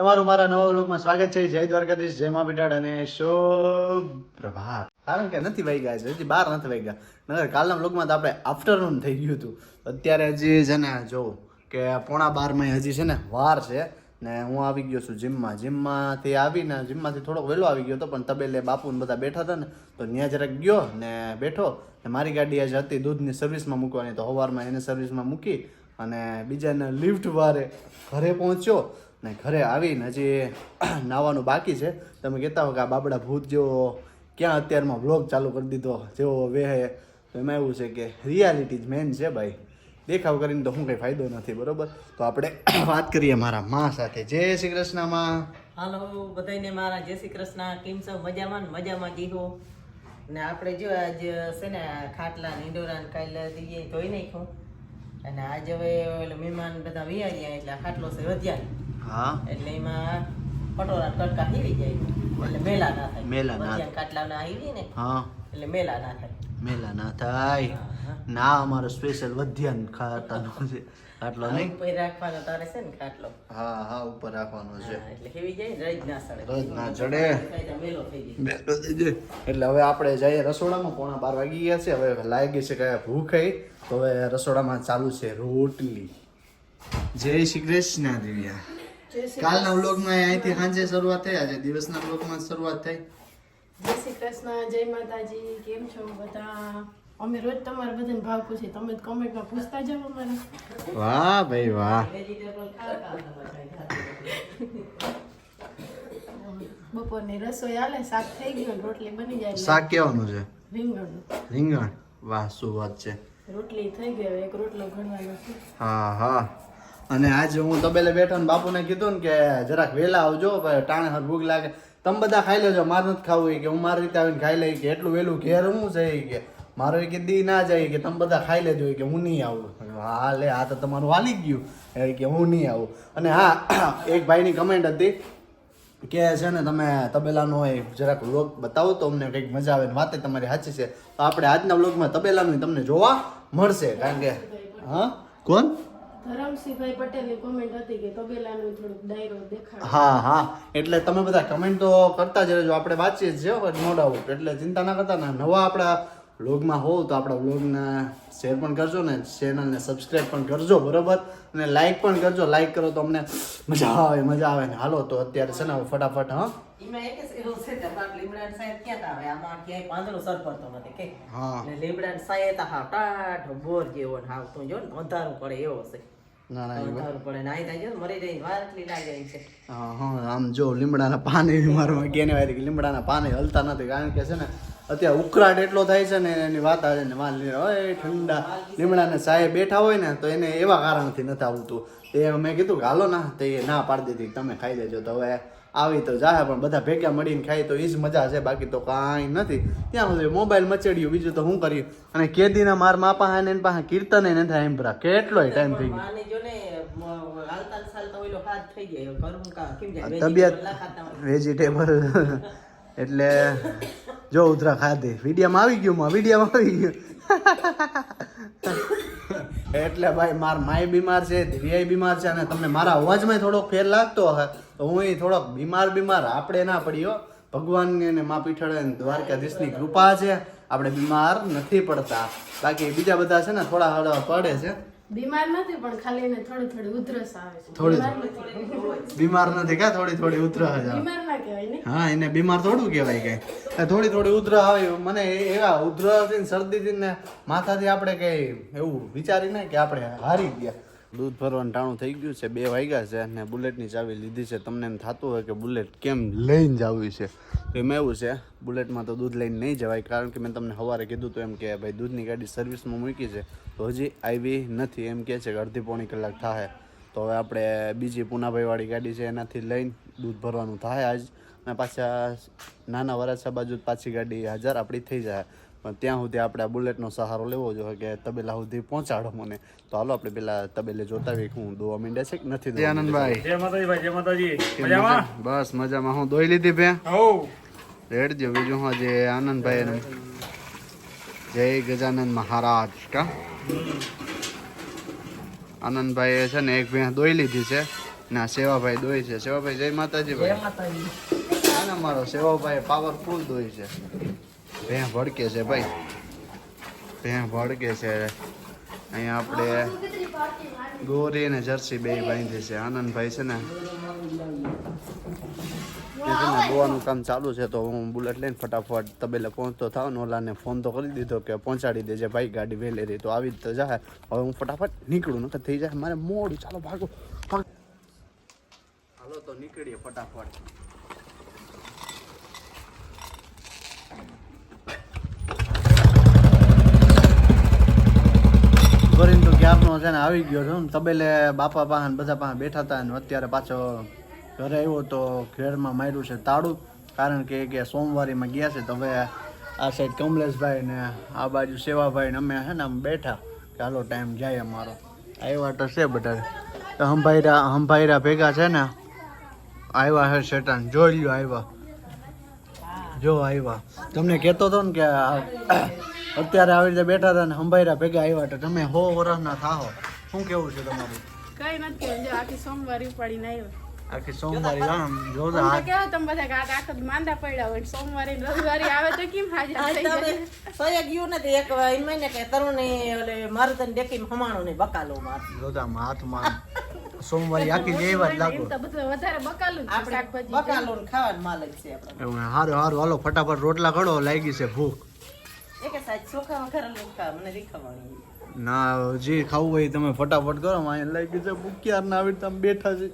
તમારું મારા નવા લોકમાં સ્વાગત છે. જય દ્વારકાધીશ, જય મા બિટાડ અને શો પ્રભાત કારણ કે નથી વાગ્યા છે હજી બાર નથી વાગ્યા. નગર કાલના લોકમાં તો આપણે આફ્ટરનૂન થઈ ગયું હતું. અત્યારે હજી છે ને જોઉં કે પોણા બારમાં હજી છે ને, વાર છે. ને હું આવી ગયો છું જીમમાં. જીમમાંથી આવીને, જીમમાંથી થોડોક વહેલો આવી ગયો હતો, પણ તબેલે બાપુ ને બધા બેઠા હતા ને, તો ત્યાં જરાક ગયો ને બેઠો. ને મારી ગાડી આજે હતી દૂધની સર્વિસમાં મૂકવાની, તો સવારમાં એને સર્વિસમાં મૂકી અને બીજાને લિફ્ટ વારે ઘરે પહોંચ્યો. ને ઘરે આવીને હજી નાવાનું બાકી છે. તમે કહેતા હો કે આ બાબડા ભૂત જેવો ક્યાં અત્યારમાં બ્લોગ ચાલુ કરી દીધો, જેવો વેહે. તો એમાં એવું છે કે રિયાલિટી જ મેન છે ભાઈ. દેખાવ કરીને તો હું કંઈ ફાયદો નથી, બરોબર? તો આપણે વાત કરીએ મારા માં સાથે. જય શ્રી કૃષ્ણમાં. હાલો, બધાયને મારા જય શ્રી કૃષ્ણ. કેમ છો? મજામાં મજામાં જીવો ને આપણે જો આજ છે ને ખાટલા ને ઈંડોરા ને કાલે દઈએ, ધોઈ નાખ્યું. અને આજે હવે મહેમાન બધા વિયાર્યા એટલે ખાટલો છે વધ્યા. હા. એટલે એમાં પટોરા ને કટકા હીરી જાય. એટલે મેલા ના થાય. મેલા ના થાય. કાટલા ના હીરી ને હા. એટલે મેલા ના થાય. મેલા ના થાય. ના અમારો સ્પેશિયલ વધ્યાન ખાતાનું છે. આટલો નહીં? ઉપર રાખવાનો તારે છે ને ખાટલો? હા હા ઉપર રાખવાનો છે. એટલે હેવી જાય રજ ના સડે. રજ ના ચડે. મેલો થઈ જાય. એટલે હવે આપણે જઈએ રસોડામાં. પોણા બાર વાગી ગયા છે. હવે લાગી છે કે ભૂખ તો હવે રસોડામાં ચાલુ છે રોટલી. જય શ્રી કૃષ્ણ દિવ્યા. કાલના વ્લોગમાં અહીંથી સાંજે શરૂઆત થઈ આજે દિવસના વ્લોગમાં શરૂઆત થઈ. જય શ્રી કૃષ્ણ જય માતાજી કેમ છો બધા? અમે રોજ તમારા બધાને ભાવ પૂછીએ તમે કમેન્ટમાં પૂછતા જાઓ અમારે. વાહ ભાઈ વાહ. બપોરની રસોઈ હાલે શાક થઈ ગયું રોટલી બની જાય શાક કેવાનું છે? રીંગણ રીંગણ? વાહ શું વાત છે. રોટલી થઈ ગઈ એક રોટલો ગણવાનો છે. હા હા. અને આજે હું તબેલે બેઠો ને બાપુને કીધું ને કે જરાક વહેલા આવજો ભાઈ ટાણે હર ભૂખ લાગે. તમે બધા ખાઈ લેજો, મારે નથી ખાવું કે, હું મારી રીતે આવીને ખાઈ લઈ કે, એટલું વહેલું ઘેર હું છે કે. મારો કે, દી ના જાય કે, તમે બધા ખાઈ લેજો કે, હું નહીં આવું. હા, લે, આ તો તમારું વાલી ગયું. એ કે, હું નહીં આવું. અને હા, એક ભાઈની કમેન્ટ હતી કે છે ને, તમે તબેલાનો હોય જરાક વ્લોગ બતાવો તો અમને કંઈક મજા આવે ને વાતે તમારી સાચી છે. તો આપણે આજના વ્લોગમાં તબેલાનું તમને જોવા મળશે, કારણ કે, હા? કોણ? ધરમસિંહભાઈ પટેલની કોમેન્ટ હતી કે તબેલાનું હા હા. એટલે તમે બધા કમેન્ટ તો કરતા જ રહેજો. આપણે વાંચીએ જ છે નો ડાઉટ એટલે ચિંતા ના કરતા ના. નવા આપણા વ્લોગમાં હોવ તો આપણા વ્લોગના શેર પણ કરજો ને ચેનલને સબસ્ક્રાઈબ પણ કરજો બરોબર? અને લાઇક પણ કરજો. લાઇક કરો તો અમને મજા આવે મજા આવે ને. હાલો તો અત્યારે છે ને ફટાફટ હા? આમાં જો ને અંધારું પડે એવો છે. ના ના પડે ને થાય મરી જાય વાર એટલી લાગી જાય છે. હા હા આમ જો લીમડાના પાને મારવા કે લીમડાના પાને હલતા નથી કારણ કે છે ને અત્યારે ઉકળાટ એટલો થાય છે ને એની વાત આવે ને માલ ઓય ઠંડા લીમડાને સાહેબ બેઠા હોય ને તો એને એવા કારણથી નથી આવતું. એ મેં કીધું કે હાલો ના તો એ ના પાડી દીધી તમે ખાઈ લેજો તો હવે આવી તો જાહે પણ બધા ભેગા મળીને ખાઈ તો એ જ મજા છે. બાકી તો કાંઈ નથી. ત્યાં સુધી મોબાઈલ મચડ્યું. બીજું તો શું કર્યું અને કેદીના માર મા પાસે ને પાસે કીર્તન નથી એમ ભરા કેટલોય ટાઈમ થઈ ગયો. તબિયત હોય. વેજીટેબલ. એટલે જો ઉધરા ખાધી વિડીયામાં આવી ગયું, માં. વિડીયામાં આવી ગયું. એટલે ભાઈ, માર માય બીમાર છે દિવ્યાય બીમાર છે અને તમને મારા અવાજમાં થોડોક ફેર લાગતો હશે. તો હું થોડોક બીમાર બીમાર આપણે ના પડ્યો ભગવાનની અને મા પીઠળ દ્વારકાધીશની કૃપા છે. આપણે બીમાર નથી પડતા. બાકી બીજા બધા છે ને થોડા હળવા પડે છે. બીમાર નથી પણ ખાલી એને થોડી થોડી ઉધરસ આવે છે. થોડી- બીમાર નથી. કા થોડી થોડી ઉધરા જ આવે. બીમાર ના કહેવાય ને? હા એને બીમાર થોડું કહેવાય કે. થોડી થોડી ઉધરસ આવે મને એવા ઉધરસ ને શરદી થી ને માથાથી આપણે કઈ એવું વિચારી ને કે આપણે હારી ગયા. દૂધ ભરવાનું ટાણું થઈ ગયું છે, બે વાગ્યા છે અને બુલેટની ચાવી લીધી છે. તમને એમ થતું હોય કે બુલેટ કેમ લઈને જવું છે? તો એમાં એવું છે, બુલેટમાં તો દૂધ લઈને નહીં જવાય, કારણ કે મેં તમને સવારે કીધું તું એમ કે ભાઈ દૂધની ગાડી સર્વિસમાં મૂકી છે, તો હજી આવી નથી. એમ કહે છે કે અડધી પોણી કલાક થાય તો હવે આપણે બીજી પૂનાભાઈવાળી ગાડી છે એનાથી લઈને દૂધ ભરવાનું થાય આજ. અને પાછા નાના વરાછા બાજુ પાછી ગાડી હાજર, આપણી થઈ જાય. પણ ત્યાં સુધી આપણે આ બુલેટનો સહારો લેવો જોઈએ કે તબેલા સુધી પહોંચાડો મને. તો હાલો આપણે પેલા તબેલે જોતા હોય હું દોવા માંડ્યા છે કે નથી દોવા આનંદભાઈ. જય માતાજી જય માતાજી. મજામાં? બસ મજામાં. હું દોઈ લીધી ભે? હો રેડજો બીજું હા જે આનંદભાઈ એનું જય ગજાનંદ મહારાજ કા? આનંદભાઈ છે ને એક ભેંસ દોઈ લીધી છે. ના સેવાભાઈ દોઈ છે. સેવાભાઈ જય માતાજી જય ભાઈ માતાજી આના મારો સેવાભાઈ પાવરફુલ દોઈ છે. ભેં ભડકે છે ભાઈ. ભેં ભડકે છે. અહીંયા આપણે ગોરી અને જર્સી બે બાંધી છે. આનંદભાઈ છે ને દોવાનું કામ ચાલુ છે તો હું બુલેટ લઈને ફટાફટ તબેલે પહોંચતો થાવ ને ઓલાને ફોન તો કરી દીધો કે પહોંચાડી દેજે ભાઈ ગાડી વહેલી રહી તો આવી જ તો જાય. હવે હું ફટાફટ નીકળું, નકર થઈ જાય. મારે મોડું, ચાલો ભાગ. હાલો તો નીકળીએ ફટાફટ. ક્યારનો છે ને આવી ગયો છું તબેલે બાપા પાસે બધા પાસે બેઠા હતા ને, અત્યારે પાછો ઘરે આવ્યો તો ઘેરમાં માર્યું છે તાળું, કારણ કે કે સોમવારીમાં ગયા છે તો હવે આ સાઈડ કમલેશભાઈ ને આ બાજુ સેવાભાઈ ને અમે છે ને આમ બેઠા કે હાલો ટાઈમ જાય અમારો. આવ્યા તો છે બધા. તો હંભાઈરા હંભાઈરા ભેગા છે ને, આવ્યા છે શેટાન જોઈ લ્યો આવ્યા. જો આવ્યા. તમને કહેતો હતો ને કે અત્યારે આવી રીતે બેઠા હતા ને હંભાઈરા ભેગા આવ્યા તો તમે હો વરસના થાહો. શું કેવું છે તમારું? કઈ નથી કેવું. જો આખી સોમવારે ઉપાડીને આવ્યો. આખી સોમવારે જાણ જોતા હું તો તમે બધા કાંક આખો માંદા પડ્યા હોય સોમવારે રવિવારે આવે તો કેમ હાજર થઈ જાય? અમે ગયું નથી એક એમ ને કે તરુણે ઓલે મારું તને દેખી હમાણું ને બકાલો માર જોતા આમ હાથમાં સોમવારે આખી જ એવા જ લાગો. એમ તો બધું વધારે બકાલું આપણે બકાલો ખાવાનું માલક છે આપણે. હારું હારું હાલો ફટાફટ રોટલા ઘડો લાગી છે ભૂખ. ના જે ખાવું હોય એ તમે ફટાફટ કરો અહીંયા લાગી છે ભૂખ્યાર ના આવી તમે બેઠા છે.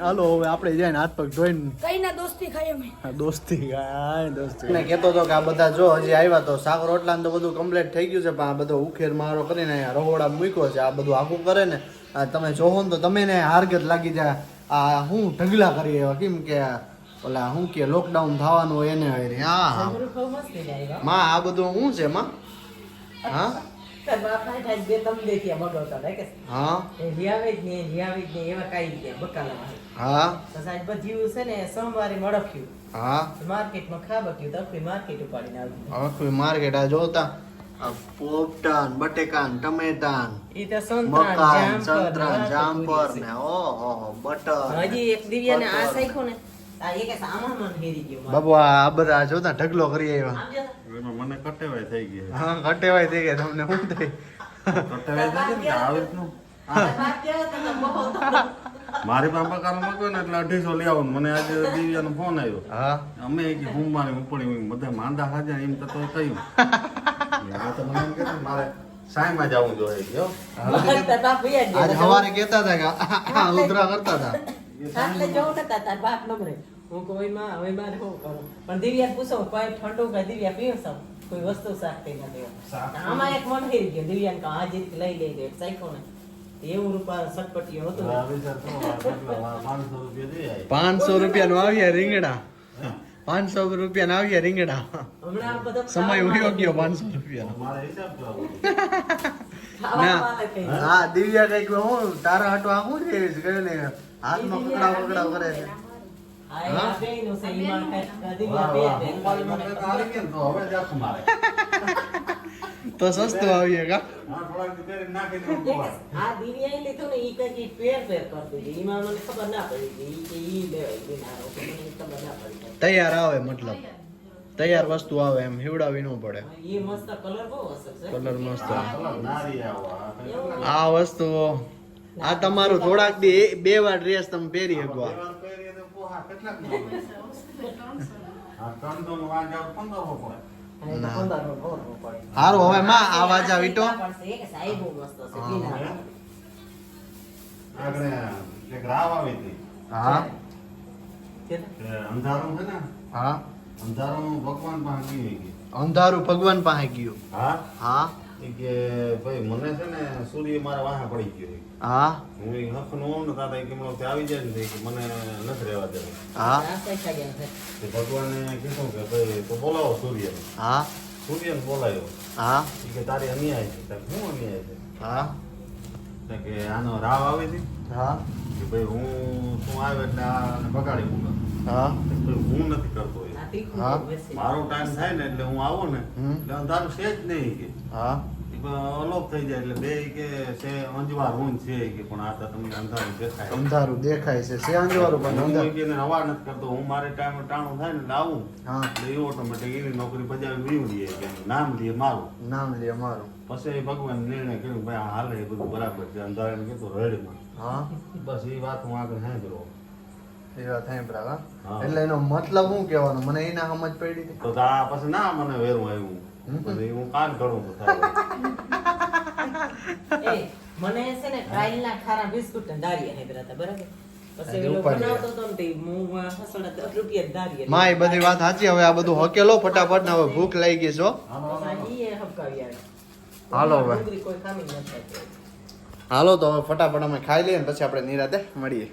હાલો હવે આપણે જાય ને હાથ પગ ધોઈને. કઈ ના દોસ્તી ખાઈ અમે? દોસ્તી હા દોસ્તી. મેં કહેતો હતો કે આ બધા જો હજી આવ્યા તો શાક રોટલા ને તો બધું કમ્પ્લીટ થઈ ગયું છે પણ આ બધો ઉખેર મારો કરીને અહીંયા રહોડા મૂક્યો છે આ બધું આખું કરે ને આ તમે જોહો ને તો તમે ને હારગત લાગી જાય આ હું ઢગલા કરી એવા કેમ કે ઓલા શું કે લોકડાઉન થવાનું હોય એને હોય હા. હા માં આ બધું શું છે માં? હા? માર્કેટ જોતા. આ પોપટાન બટેકાન ટમેટાન ઈ તો સંતરાન જામફળ, ને ઓહો બટર. હજી એક દિવ્યાને આ બટર. ને? એક મન હેરી ગયો મારે. બાબુ આ બધા જોતા ઢગલો કરી આવ્યા. આમ જો. તો. મને કટેવાય થઈ ગઈ હા કટેવાય થઈ ગયા. તમને શું થઈ કટેવાય થઈ ગઈ આવી રીતનું? આ વાત કેવો તમે બહુ. તો. મારી પાપા ને એટલે અઢીસો લઈ આવો મને આજે દિવ્યાનો ફોન આવ્યો. હા. અમે કે હુંમારી ઉપડી હોય બધા માંદા હાજર એમ તો થયું. કહ્યું આ તો મને એમ કે મારે સાંઈમાં જવું જોઈએ. આજ સવારે કહેતા હતા કે કરતા હતા. આટલે જવું નતા તાર બાપ નમરે. હું કોઈ માં હવે મારે શું કરું? પણ દિવ્યા પૂછો કોઈ ઠંડુ કે દિવ્યા પીવો છો? કોઈ વસ્તુ શાકતી નથી આમાં એક મન હેરી ગયો દિવ્યાને આ જીત લઈ લઈ દે સાયખો ને. એવું રૂપા સટપટીયો હતું પાંચસો રૂપિયા આવી નું આવ્યા રીંગણા. પાંચસો રૂપિયા ના આવ્યા રીંગણા. હમણાં આ બધો સમય ઉયો ગયો પાંચસો રૂપિયા કઈ. હા દિવ્યા કંઈક હું તારા હાટો આ શું છે કહ્યું ને હાથમાં પકડાવ પકડાવ કરે છે. તો સસ્તું આવીએ કા? તૈયાર આવે મતલબ. તૈયાર વસ્તુ આવે એમ હિવડાવી ન પડે. કલર બહુ અસર છે. કલર મસ્ત. આ વસ્તુ આ તમારું થોડાક દી બે વાર ડ્રેસ તમે પહેરી શકો. હારું હવે માં આ વાજા વીટો. હા અંધારું છે ને? હા. અંધારું ભગવાન પાસે અંધારું ભગવાન પાસે ગયું. હા? હા. કે ભાઈ મને છે ને સૂર્ય મારા વાહે પડી ગયો હા. હું એ હક નો ને તાતા ઈ કે મને આવી જાય ને કે મને નથી રહેવા દેવું. હા. આ સાઈડ ગયા છે. તે ભગવાને કીધું કે ભાઈ તો બોલાવો સૂર્ય હા. સૂર્યને બોલાયો. હા. કે તારી અન્યાય છે. તારે શું અન્યાય છે? હા. કે આનો રાવ આવે છે. હા. કે ભાઈ હું તું આવે એટલે આને બગાડી મૂકે. હા. ભાઈ હું નથી કરતો હા. મારો ટાઈમ થાય ને એટલે હું આવું ને એટલે અંધારું છે જ નહીં કે. હા. અલોપ થઈ જાય એટલે બે કે છે અંજવાર હું છે કે પણ આ તો તમને અંધારું દેખાય. અંધારું દેખાય છે. છે અંજવારું પણ અંધારું? કે હવા નથી કરતો હું મારે ટાઈમ ટાણું થાય ને એટલે આવું. હા. એટલે એ ઓટોમેટિક એની નોકરી બજાવી વીવ લઈએ કે નામ લઈએ મારું. નામ લે મારું. પછી ભગવાન નિર્ણય કર્યો ભાઈ હાલ હાલે એ બધું બરાબર છે. અંધારાને કીધું રેડીમાં હા. બસ એ વાત હું આગળ સાંભળો એ વાત સાંભળા હા. હા. એટલે એનો મતલબ શું કહેવાનો મને એ ના સમજ પડી હતી. તો આ પછી ના મને વેરું આવ્યું. પછી હું કાન એ મને છે ને ખારા બિસ્કુટ ને દાળિયા બરાબર? બધી વાત સાચી હવે આ બધું હકેલો ફટાફટ ને હવે ભૂખ લાગી ગઈ છો. હાલો હવે. હાલો તો હવે ફટાફટ અમે ખાઈ લઈએ ને પછી આપણે નિરાતે મળીએ.